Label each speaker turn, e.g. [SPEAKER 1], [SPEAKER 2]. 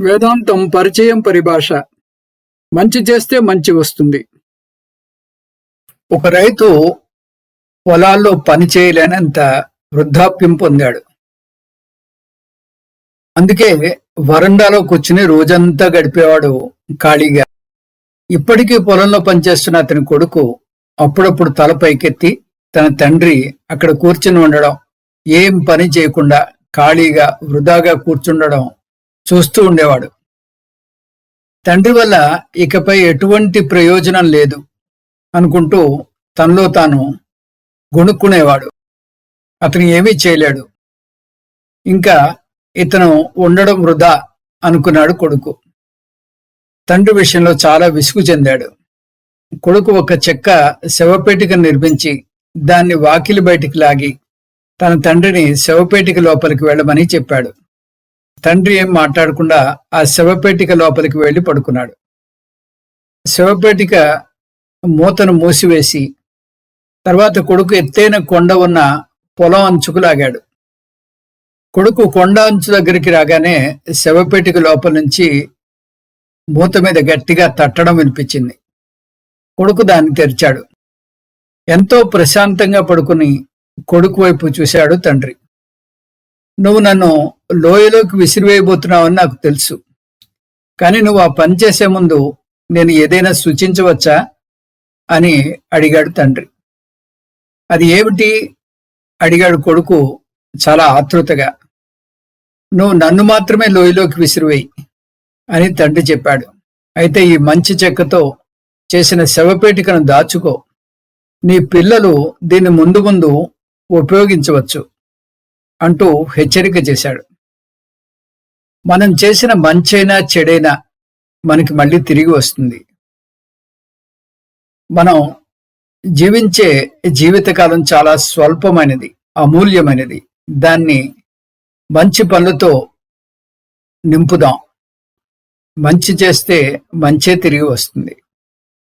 [SPEAKER 1] వేదాంతం పరిచయం పరిభాష. మంచి చేస్తే మంచి వస్తుంది.
[SPEAKER 2] ఒక రైతు పొలాల్లో పని చేయలేనంత వృద్ధాప్యం పొందాడు. అందుకే వరండాలో కూర్చుని రోజంతా గడిపేవాడు ఖాళీగా. ఇప్పటికీ పొలంలో పనిచేస్తున్న అతని కొడుకు అప్పుడప్పుడు తల పైకెత్తి తన తండ్రి అక్కడ కూర్చుని ఉండడం ఏం పని చేయకుండా ఖాళీగా వృధాగా కూర్చుండడం చూస్తూ ఉండేవాడు. తండ్రి వల్ల ఇకపై ఎటువంటి ప్రయోజనం లేదు అనుకుంటూ తనలో తాను గొణుక్కునేవాడు. అతను ఏమీ చేయలేడు. ఇంకా ఇతను ఉండడం వృధా అనుకున్నాడు కొడుకు. తండ్రి విషయంలో చాలా విసుగు చెందాడు. కొడుకు ఒక చెక్క శవపేటిక నిర్మించి దాన్ని వాకిలి బయటికి లాగి తన తండ్రిని శవపేటిక లోపలికి వెళ్ళమని చెప్పాడు. తండ్రి ఏం మాట్లాడకుండా ఆ శవపేటిక లోపలికి వెళ్ళి పడుకున్నాడు. శవపేటిక మూతను మూసివేసి తర్వాత కొడుకు ఎత్తైన కొండ ఉన్న పొలం అంచుకు లాగాడు. కొడుకు కొండ అంచు దగ్గరికి రాగానే శవపేటిక లోపల నుంచి మూత మీద గట్టిగా తట్టడం వినిపించింది. కొడుకు దాన్ని తెరిచాడు. ఎంతో ప్రశాంతంగా పడుకుని కొడుకు వైపు చూశాడు తండ్రి. నువ్వు నన్ను లోయలోకి విసిరివేయబోతున్నావని నాకు తెలుసు. కానీ నువ్వు ఆ పని చేసే ముందు నేను ఏదైనా సూచించవచ్చా? అని అడిగాడు తండ్రి. అది ఏమిటి? అడిగాడు కొడుకు చాలా ఆతృతగా నువ్వు నన్ను మాత్రమే లోయలోకి విసిరివేయి అని తండ్రి చెప్పాడు. అయితే ఈ మంచి చెక్కతో చేసిన శవపేటికను దాచుకో. నీ పిల్లలు దీన్ని ముందు ముందు ఉపయోగించవచ్చు. అంటూ హెచ్చరిక చేశాడు. మనం చేసిన మంచైనా చెడైనా మనకి మళ్ళీ తిరిగి వస్తుంది. మనం జీవించే జీవితకాలం చాలా స్వల్పమైనది అమూల్యమైనది. దాన్ని మంచి పనులతో నింపుదాం. మంచి చేస్తే మంచే తిరిగి వస్తుంది.